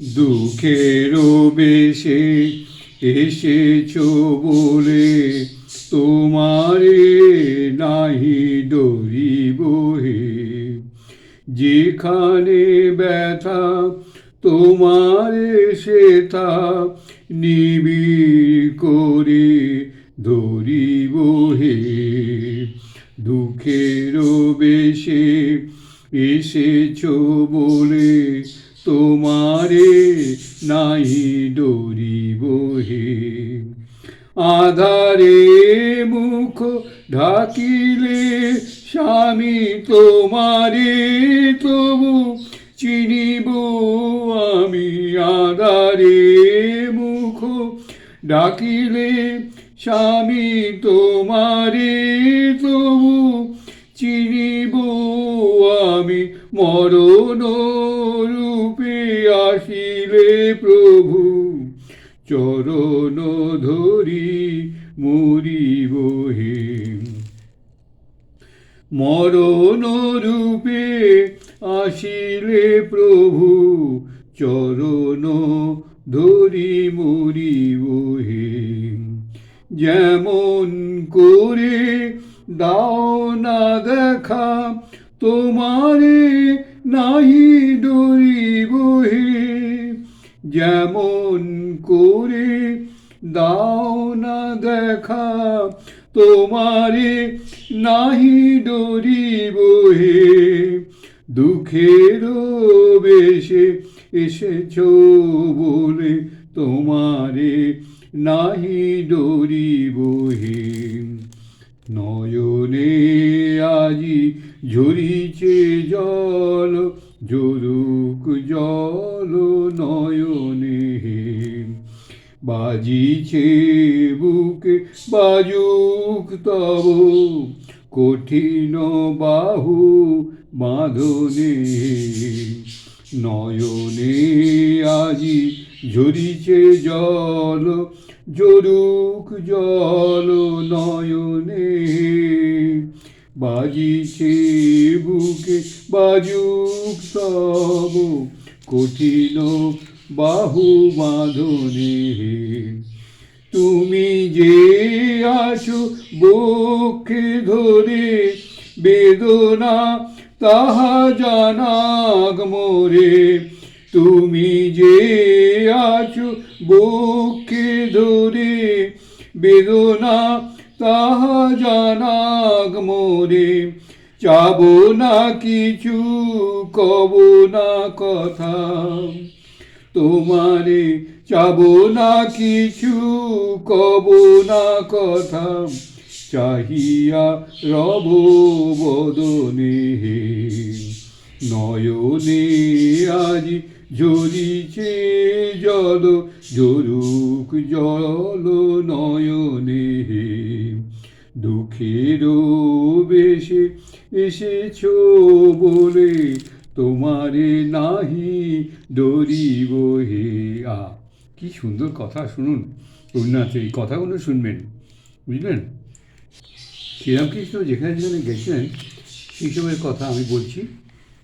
দুঃখেরও বেশে এসেছ বলে তোমারে নাহি ডরিব হে। যেখানে ব্যথা, তোমারে সেথা নিবিড় করে ধরিব হে। দুঃখেরও বেশে এসেছ বলে তোমারে নাই ডরিব হে। আধারে মুখ ঢাকিলে স্বামী তোমারে তবু চিনিব। আমি আধারে মুখ ডাকিলে স্বামী তোমারে তবু চিনিব। আমি মরণ রূপে আসিলে প্রভু। চরণ ধরি মরিব হে। মরণ রূপে আসিলে প্রভু। চরণ ধরি মরিব হে। যেমন করে দাও না দেখা তোমারে নাহি ডরিব হে। যেমন করে দাও না দেখা, তোমারে নাহি ডরিব হে। দুঃখের বেশে এসেছ বলে তোমারে নাহি ডরিব হে। নয়নে আজি ঝরিছে জল জরুক জল নয়নে। বাজিছে বুকে, বাজুক তব, কঠিন বাহু বাঁধনে। নয়নে আজি ঝরিছে জল জরুক জল নয়নে বাজিছে বুকে বাজুক সব কঠিন বাহু বাঁধনে। তুমি যে আছো বক্ষে ধরে, বেদনা তাহা জানাগ মোরে। তুমি যে আছো বক্ষে ধরে বেদনা, তাহা জানাগ মোরে চাব না কিছু, কব না কথা। তোমারে চাব না কিছু, কব না কথা। চাহিয়া রব বদনে নয়নে আজি ঝরিছে জল জরুক জল নয়নে। হে দুঃখেরও বেশে এসেছ বলে তোমারে নাহি ডরিব হে। আ, কি সুন্দর কথা শুনুন রঘুনাথের এই কথাগুলো শুনবেন, বুঝলেন? শ্রীরামকৃষ্ণ যেখানে যেখানে গেছিলেন, সেই সময়ের কথা আমি বলছি।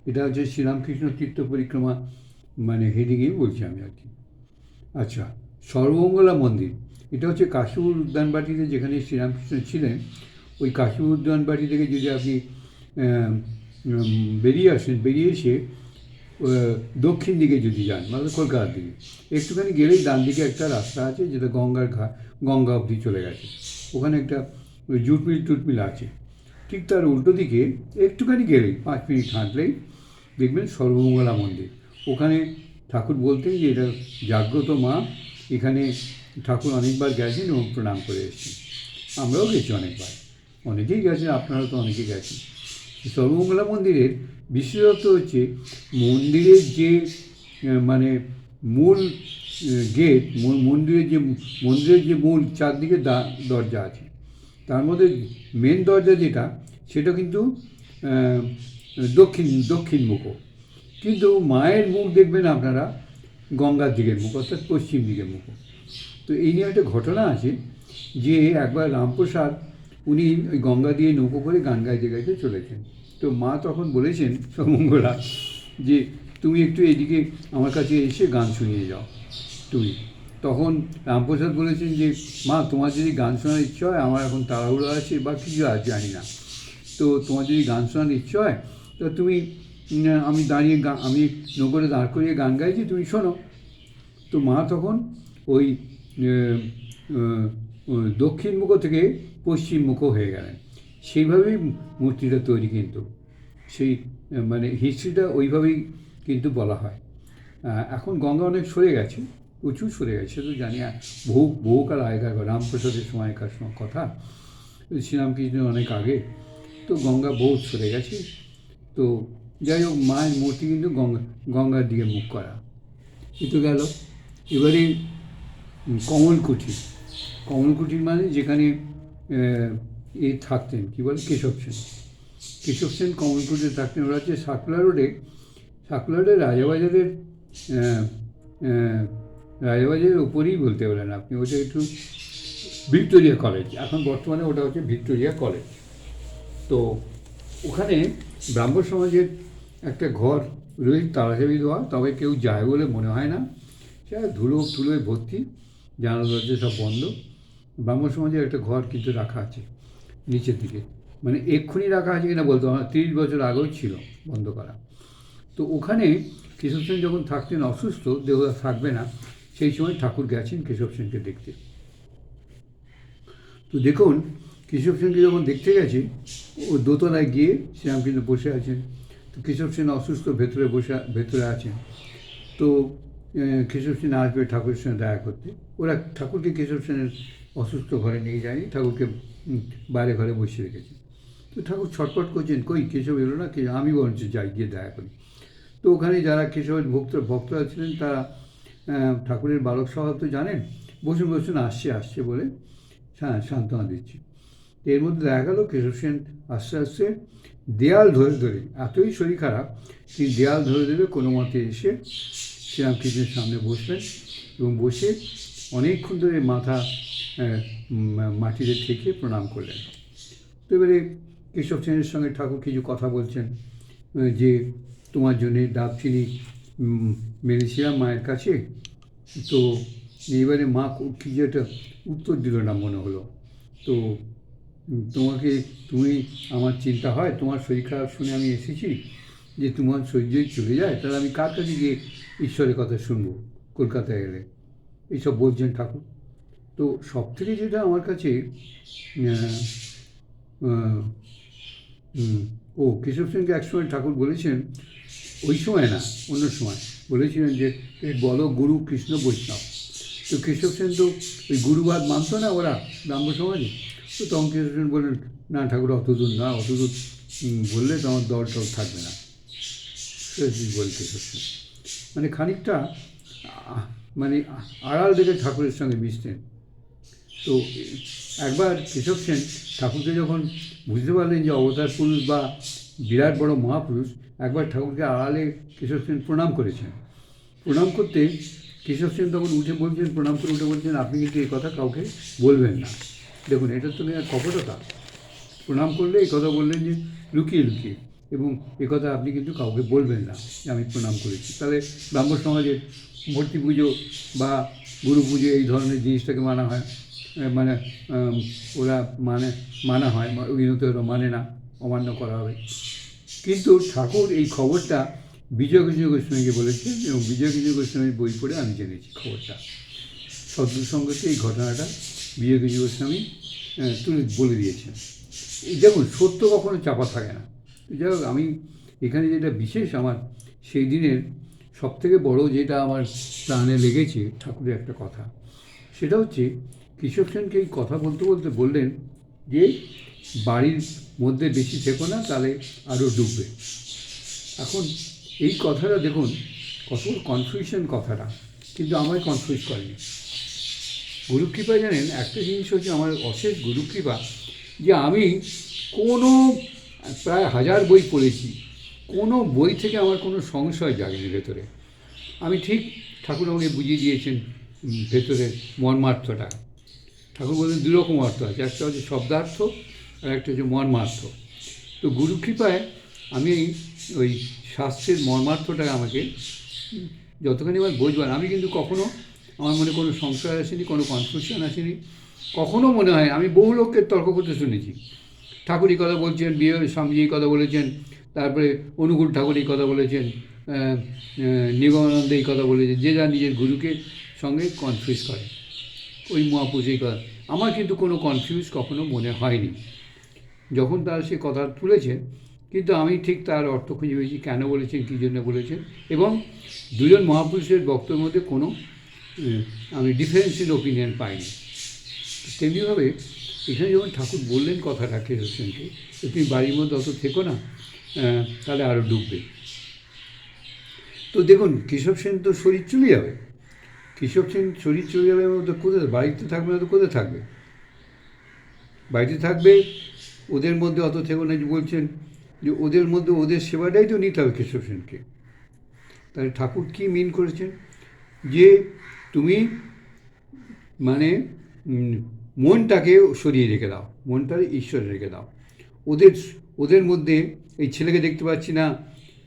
এটা হচ্ছে শ্রীরামকৃষ্ণ তীর্থ পরিক্রমা মানে হেডিংয়েই বলছি আমি আর কি। আচ্ছা সর্বমঙ্গলা মন্দির, এটা হচ্ছে কাশীপুর উদ্যানবাটিতে যেখানে শ্রীরামকৃষ্ণ ছিলেন, ওই কাশীপুর উদ্যানবাটি থেকে যদি আপনি বেরিয়ে আসেন, বেরিয়ে এসে দক্ষিণ দিকে যদি যান মানে কলকাতার দিকে, একটুখানি গেলেই ডান দিকে একটা রাস্তা আছে যেটা গঙ্গার ঘা, গঙ্গা অবধি চলে গেছে। ওখানে একটা জুটমিল টুটমিল আছে। ঠিক তার উল্টো দিকে একটুখানি গেলেই, পাঁচ মিনিট হাঁটলেই দেখবেন সর্বমঙ্গলা মন্দির। ওখানে ঠাকুর বলতেন যে এটা জাগ্রত মা, এখানে ঠাকুর অনেকবার গেছেন এবং প্রণাম করে এসেছেন। আমরাও গেছি অনেকবার। অনেকেই গেছেন আপনারা তো অনেকেই গেছেন। সর্বমঙ্গলা মন্দিরের বিশেষত্ব হচ্ছে মন্দিরের যে মানে মূল গেট মন্দিরের যে মন্দিরের যে মূল চারদিকে দরজা আছে, তার মধ্যে মেন দরজা যেটা, সেটা কিন্তু দক্ষিণ দক্ষিণ মুখ কিন্তু মায়ের মুখ দেখবেন আপনারা, গঙ্গার দিকের মুখ, অর্থাৎ পশ্চিম দিকের মুখ। তো এই নিয়ে একটা ঘটনা আছে যে একবার রামপ্রসাদ, উনি ওই গঙ্গা দিয়ে নৌকো করে গান গাইতে গাইতে চলেছেন। তো মা তখন বলেছেন সমঙ্গলা, যে তুমি একটু এদিকে আমার কাছে এসে গান শুনিয়ে যাও। তুমি। তখন রামপ্রসাদ বলেছেন যে, মা, তোমার যদি গান শোনার ইচ্ছে হয়, আমার এখন তাড়াহুড়ো আছে বা কিছু আছে জানি না। তো তোমার যদি গান শোনার ইচ্ছে হয়, তো তুমি আমি দাঁড়িয়ে গান আমি নগরে দাঁড় করিয়ে গান গাইছি, তুমি শোনো। তো মা তখন ওই দক্ষিণ মুখ থেকে পশ্চিম মুখ হয়ে গেলেন। সেইভাবেই মূর্তিটা তৈরি কিন্তু। সেই মানে হিস্ট্রিটা ওইভাবেই কিন্তু বলা হয়। এখন গঙ্গা অনেক সরে গেছে, প্রচুর সরে গেছে তো জানি বহু বহুকাল আগেকার রামপ্রসাদের সময়কার সময় কথা, শ্রীরামকৃষ্ণের অনেক আগে। তো গঙ্গা বহুত সরে গেছে। তো যাই হোক মায়ের মূর্তি কিন্তু গঙ্গা, গঙ্গার দিকে মুখ করা। এ তো গেল। এবারে কমলকুঠি। কমলকুঠির মানে যেখানে, এ থাকতেন, কী বলে? কেশব সেন। কেশব সেন কমলকুঠিতে থাকতেন। ওরা হচ্ছে সাকলা রোডে, সাকুলা রোডে রাজাবাজারের রাজাবাজারের উপরেই বলতে পারেন আপনি। ওটা একটু ভিক্টোরিয়া কলেজ। এখন বর্তমানে ওটা হচ্ছে ভিক্টোরিয়া কলেজ। তো ওখানে ব্রাহ্ম সমাজের একটা ঘর রয়েছে, তাড়াতাড়ি দেওয়া, তবে কেউ যায় বলে মনে হয় না। সে ধুলো ধুলোয় ভর্তি, জানালা, দরজা সব বন্ধ। ব্রাহ্ম সমাজের একটা ঘর কিন্তু রাখা আছে নিচের দিকে। মানে এক্ষুনি রাখা আছে কিনা বলতো আমার তিরিশ বছর আগেও ছিল বন্ধ করা। তো ওখানে কেশব সেন যখন থাকতেন অসুস্থ দেহ থাকবে না, সেই সময় ঠাকুর গেছেন কেশব সেনকে দেখতে। তো দেখুন কেশব সেনকে যখন দেখতে গেছে ও দোতলায় গিয়ে শ্রীরামকৃষ্ণ বসে আছেন। কেশব সেন অসুস্থ, ভেতরে বসে, ভেতরে আছেন। তো কেশব সেন আসবে ঠাকুরের সঙ্গে দেখা করতে। ওরা ঠাকুরকে কেশব সেনের অসুস্থ ঘরে নিয়ে যায়নি, ঠাকুরকে বাইরে ঘরে বসিয়ে রেখেছে। তো ঠাকুর ছটফট করছেন, কই কেশব এলো না আমি বরঞ্চ যাই, গিয়ে দেখা করি। তো ওখানে যারা কেশবের ভক্ত, ভক্তরা ছিলেন, তারা ঠাকুরের বালক স্বভাব তো জানেন, বসুন বসুন, আসছে আসছে বলে হ্যাঁ সান্ত্বনা দিচ্ছি। এর মধ্যে দেখা গেল কেশব সেন আস্তে আস্তে দেয়াল ধরে ধরে এতই শরীর খারাপ তিনি দেয়াল ধরে ধরে কোনো মতে এসে শ্রীরামকৃষ্ণের সামনে বসলেন এবং বসে অনেকক্ষণ ধরে মাথা মাটিতে ঠেকে প্রণাম করলেন। তো এবারে কেশব সেনের সঙ্গে ঠাকুর কিছু কথা বলছেন যে তোমার জন্যে ডাব চিনি উম, মেরেছিলাম মায়ের কাছে। তো এবারে মা কো- যে একটা উত্তর দিল না মনে হলো। তো তোমাকে, তুমি আমার চিন্তা হয়, তোমার শরীর খারাপ শুনে আমি এসেছি যে তোমার শরীর যদি চলে যায়, তাহলে আমি কার কাছে গিয়ে ঈশ্বরের কথা শুনব কলকাতায় গেলে এইসব বলছেন ঠাকুর। তো সব থেকে যেটা আমার কাছে ও কেশব সেনকে একসময় ঠাকুর বলেছেন, ওই সময় না, অন্য সময় বলেছিলেন যে বলো গুরু কৃষ্ণ বৈষ্ণব। তো কেশব সেন তো ওই গুরুবাদ মানত না ওরা ব্রাহ্ম সমাজে তো তখন কেশব সেন বললেন, না ঠাকুর, অত দূর না, অত দূর বললে তো আমার দল টল থাকবে না। সেরকম বল কেশব সেন মানে খানিকটা মানে আড়াল থেকে ঠাকুরের সঙ্গে মিশতেন। তো একবার কেশব সেন ঠাকুরকে যখন বুঝতে পারলেন যে অবতার পুরুষ বা বিরাট বড় মহাপুরুষ, একবার ঠাকুরকে আড়ালে কেশব সেন প্রণাম করেছেন। প্রণাম করতে কেশব সেন তখন উঠে বলছেন, প্রণাম করে উঠে বলছেন, আপনি কিন্তু এই কথা কাউকে বলবেন না। দেখুন, এটা তো নেই কপটতা। প্রণাম করলে এই কথা বললেন যে লুকিয়ে লুকিয়ে, এবং কথা আপনি কিন্তু কাউকে বলবেন না যে আমি প্রণাম করেছি। তাহলে ব্রাহ্ম সমাজে মূর্তি পুজো বা গুরু পুজো এই ধরনের জিনিসটাকে মানা হয়। মানে ওরা মানে মানা হয় উন্নত ওরা মানে না, অমান্য করা হবে। কিন্তু ঠাকুর এই খবরটা বিজয় কৃষ্ণ গোস্বামীকে বলেছেন, এবং বিজয় কৃষ্ণ গোস্বামীর বই পড়ে আমি জেনেছি খবরটা। সঙ্গতে এই ঘটনাটা গোস্বামী আহ, তুলে বলে দিয়েছেন। এই দেখুন সত্য কখনো চাপা থাকে না। যাই হোক আমি এখানে যেটা বিশেষ আমার সেই দিনের সবথেকে বড় যেটা আমার প্রাণে লেগেছে ঠাকুরের একটা কথা। সেটা হচ্ছে কৃষক সেনকে এই কথা বলতে বলতে বললেন যে বাড়ির মধ্যে বেশি থেকো না তাহলে আরও ডুববে। এখন এই কথাটা দেখুন কত কনফিউশন কথাটা কিন্তু আমায় কনফিউজ করেনি। গুরুকৃপা জানেন একটা জিনিস হচ্ছে আমার অশেষ গুরুকৃপা যে আমি কোনো প্রায় হাজার বই পড়েছি কোনো বই থেকে আমার কোনো সংশয় জাগেনি ভেতরে। আমি ঠিক ঠাকুর আমাকে বুঝিয়ে দিয়েছেন উম, ভেতরের মর্মার্থটা। ঠাকুর বললেন দু রকম অর্থ আছে একটা হচ্ছে শব্দার্থ আর একটা হচ্ছে মর্মার্থ। তো গুরু কৃপায় আমি ওই শাস্ত্রের মর্মার্থটা আমাকে যতখানি আমার বোঝবার আমি কিন্তু কখনো আমার মনে কোনো সংশয় আসেনি, কোনো কনফিউশন আসেনি। কখনো মনে হয়, আমি বহু লোককে তর্ক করতে শুনেছি। ঠাকুরই কথা বলছেন, বিয়ে, স্বামীজি কথা বলেছেন, তারপরে অনুকূল ঠাকুর এই কথা বলেছেন নিগমানন্দ এই কথা বলেছেন, যে যা নিজের গুরুকে সঙ্গে কনফিউজ করে। ওই মহাপুরুষ এই কথা। আমার কিন্তু কোনো কনফিউজ কখনো মনে হয়নি। যখন তারা সে কথা তুলেছে কিন্তু আমি ঠিক তার অর্থ খুঁজে পেয়েছি, কেন বলেছেন, কী জন্য বলেছেন, এবং দুজন মহাপুরুষের বক্তব্যের মধ্যে কোনো আমি ডিফারেন্সিয়াল ওপিনিয়ন পাইনি। তেমনিভাবে এখানে যখন ঠাকুর বললেন কথাটা কেশব সেনকে যে তুমি বাড়ির মধ্যে অত থেকো না তাহলে আরও ডুববে। তো দেখুন কেশব সেন তো শরীর চলে যাবে। কেশব সেন শরীর চলে যাবে তো কোথায়? বাড়িতে থাকবে না তো কোথায় থাকবে? বাড়িতে থাকবে, ওদের মধ্যে অত থেকো না যে বলছেন যে ওদের মধ্যে ওদের সেবাটাই তো নিতে হবে কেশব সেনকে তাহলে ঠাকুর কী মিন করেছেন? যে তুমি মানে মনটাকে সরিয়ে রেখে দাও মনটা ঈশ্বরে রেখে দাও। ওদের ওদের মধ্যে এই ছেলেকে দেখতে পাচ্ছি না,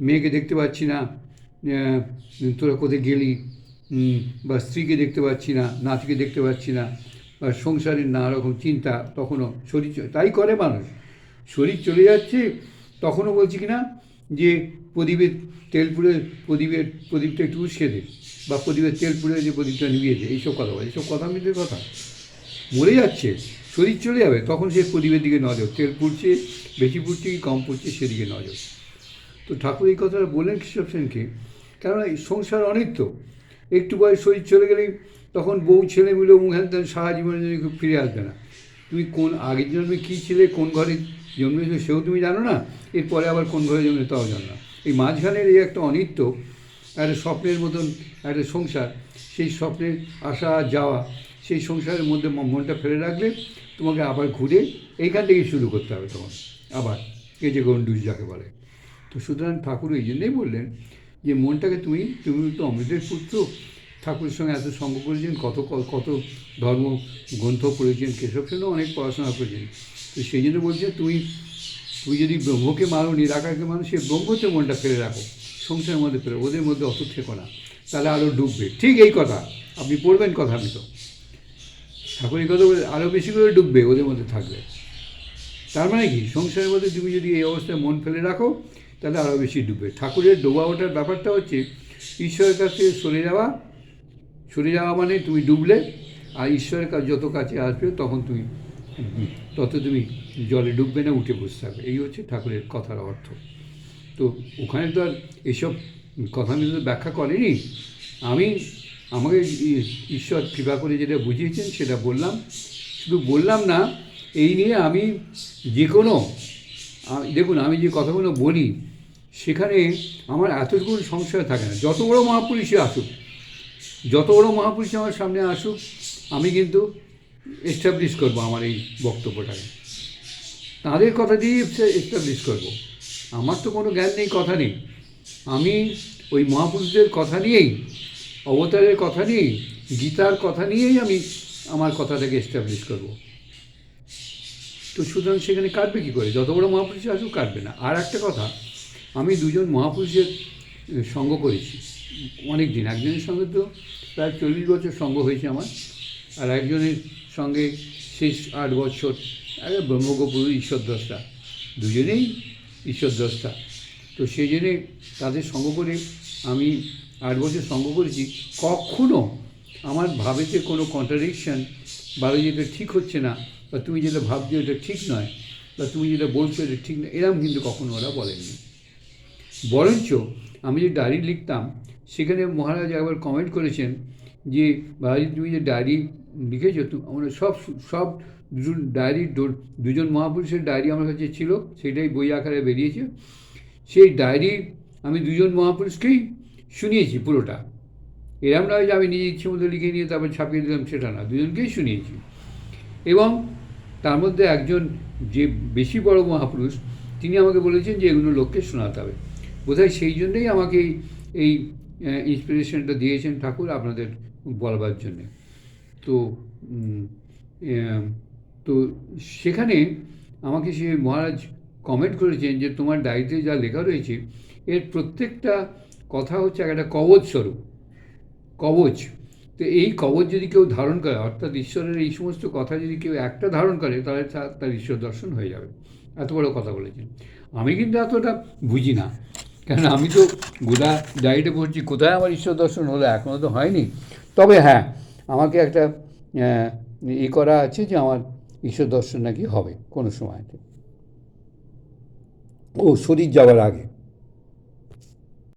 মেয়েকে দেখতে পাচ্ছি না তোরা কোথায় গেলি বা স্ত্রীকে দেখতে পাচ্ছি না, নাতিকে দেখতে পাচ্ছি না, বা সংসারের নানা রকম চিন্তা, তখনও শরীর তাই করে মানুষ। শরীর চলে যাচ্ছে, তখনও বলছি কি না, যে প্রদীপের তেল পুড়ে, প্রদীপের, প্রদীপটা একটু উস্কে দে। বা প্রদীপের তেল পুড়ে যে প্রদীপটা নিভিয়ে দে এইসব কথা বলে। এইসব কথা মিথ্যে কথা। মরে যাচ্ছে, শরীর চলে যাবে, তখন সে প্রদীপের দিকে নজর। তেল পুড়ছে, বেশি পুড়ছে কি কম পুড়ছে সেদিকে নজর। তো ঠাকুর এই কথাটা বললেন কৃষক সেনকে, কেননা সংসার অনিত্য। একটু বয়স শরীর চলে গেলেই তখন বউ, ছেলে মিলে মুখেন তেন সারা জীবনের জন্য ফিরে আসবে না। তুমি কোন আগের জন্মে কী ছিলে, কোন ঘরে জন্মেছো সেও তুমি জানো না, এরপরে আবার কোন ঘরে জন্মে তাও জানো না। এই মাঝখানের এই একটা অনিত্য একটা স্বপ্নের মতন, একটা সংসার। সেই স্বপ্নের আসা যাওয়া, সেই সংসারের মধ্যে মনটা ফেলে রাখলে তোমাকে আবার ঘুরে এইখান থেকে শুরু করতে হবে তখন। আবার এই যে গন্ডুস যাকে বলে। তো সুতরাং ঠাকুর এই জন্যই বললেন যে, মনটাকে তুমি তুমি তো অমৃতের পুত্র। ঠাকুরের সঙ্গে এত সঙ্গ করেছেন, কত কত ধর্ম গ্রন্থ পড়েছেন কেশব সেনও অনেক পড়াশোনা করেছেন। তো সেই জন্য বলছে, তুমি তুমি যদি ব্রহ্মকে মারো, নিরাকারকে মারো সে ব্রহ্মতে মনটা ফেলে রাখো। সংসারের মধ্যে ফেলে ওদের মধ্যে অত থেকো না, তাহলে আরও ডুববে। ঠিক এই কথা, আপনি পড়বেন কথা আমি ঠাকুর এই কথা বলে আরও বেশি করে ডুববে ওদের মধ্যে থাকবে তার মানে কি? সংসারের মধ্যে তুমি যদি এই অবস্থায় মন ফেলে রাখো, তাহলে আরও বেশি ডুববে। ঠাকুরের ডোবা ওঠার ব্যাপারটা হচ্ছে, ঈশ্বরের কাছ সরে যাওয়া। সরে যাওয়া মানে তুমি ডুবলে, আর ঈশ্বরের কাছে যত কাছে আসবে তখন তুমি তত তুমি জলে ডুববে না, উঠে বসে থাকবে। এই হচ্ছে ঠাকুরের কথার অর্থ। তো ওখানে তো আর এইসব কথা আমি তো ব্যাখ্যা করেনি। আমি, আমাকে ঈশ্বর কৃপা করে যেটা বুঝিয়েছেন সেটা বললাম। শুধু বললাম না, এই নিয়ে আমি যে কোনো দেখুন আমি যে কথাগুলো বলি, সেখানে আমার এতটুকু সংশয় থাকে না। যত বড় মহাপুরুষই আসুক, যত বড় মহাপুরুষ আমার সামনে আসুক, আমি কিন্তু এস্টাবলিশ করব আমার এই বক্তব্যটাকে। তাদের কথা দিয়েই এস্টাবলিশ করব। আমার তো কোনো জ্ঞান নেই, কথা নেই। আমি ওই মহাপুরুষদের কথা নিয়েই, অবতারের কথা নিয়েই, গীতার কথা নিয়েই আমি আমার কথাটাকে এস্টাবলিশ করব। তো সুতরাং সেখানে কাটবে কী করে? যত বড় মহাপুরুষ আসুক, কাটবে না। আর একটা কথা, আমি দুজন মহাপুরুষের সঙ্গ করেছি। অনেক দিন, একজনের সঙ্গে তো প্রায় চল্লিশ বছর সঙ্গ হয়েছে আমার, আর একজনের সঙ্গে শেষ আট বছর ব্রহ্মগোপুর ঈশ্বর দ্রষ্টা দুজনেই ঈশ্বর দ্রষ্টা। তো সেই জন্যে তাদের সঙ্গ করে আমি আট বছর সঙ্গ করেছি। কখনো আমার ভাবেতে কোনো কন্ট্রাডিকশন বা যেটা ঠিক হচ্ছে না, বা তুমি যেটা ভাবছ এটা ঠিক নয়, বা তুমি যেটা বলছো এটা ঠিক নয় এরকম কিন্তু কখনো ওরা বলেননি। বরঞ্চ আমি যে ডায়েরি লিখতাম, সেখানে মহারাজ একবার কমেন্ট করেছেন যে মহারাজ তুমি যে ডায়েরি লিখেছো, তো আমরা সব সব দুজন ডায়েরি দুজন মহাপুরুষের ডায়েরি আমার কাছে ছিল, সেটাই বই আকারে বেরিয়েছে। সেই ডায়েরি আমি দুজন মহাপুরুষকেই শুনিয়েছি পুরোটা। এরম নয় যে আমি নিজে ইচ্ছে মতো লিখে নিয়ে তারপর ছাপিয়ে দিলাম, সেটা না, দুজনকেই শুনিয়েছি। এবং তার মধ্যে একজন যে বেশি বড় মহাপুরুষ, তিনি আমাকে বলেছেন যে এগুলো লোককে শোনাতে হবে। বোধহয় সেই জন্যেই আমাকে এই ইন্সপিরেশনটা দিয়েছেন ঠাকুর আপনাদের বলবার জন্যে। তো তো সেখানে আমাকে সে মহারাজ কমেন্ট করেছেন যে তোমার ডায়েরিতে যা লেখা রয়েছে, এর প্রত্যেকটা কথা হচ্ছে একটা কবচ স্বরূপ। কবচ। তো এই কবচ যদি কেউ ধারণ করে, অর্থাৎ ঈশ্বরের এই সমস্ত কথা যদি কেউ একটা ধারণ করে, তাহলে তার ঈশ্বর দর্শন হয়ে যাবে। এত বড় কথা বলেছেন। আমি কিন্তু এতটা বুঝি না। কেন আমি তো গোদা ডায়েটে পড়ছি, কোথায় আমার ঈশ্বর দর্শন হলো? এখনও তো হয়নি। তবে হ্যাঁ আমাকে একটা ই করা আছে যে আমার ঈশ্বর দর্শন নাকি হবে কোনো সময়তে। ও শরীর যাওয়ার আগে।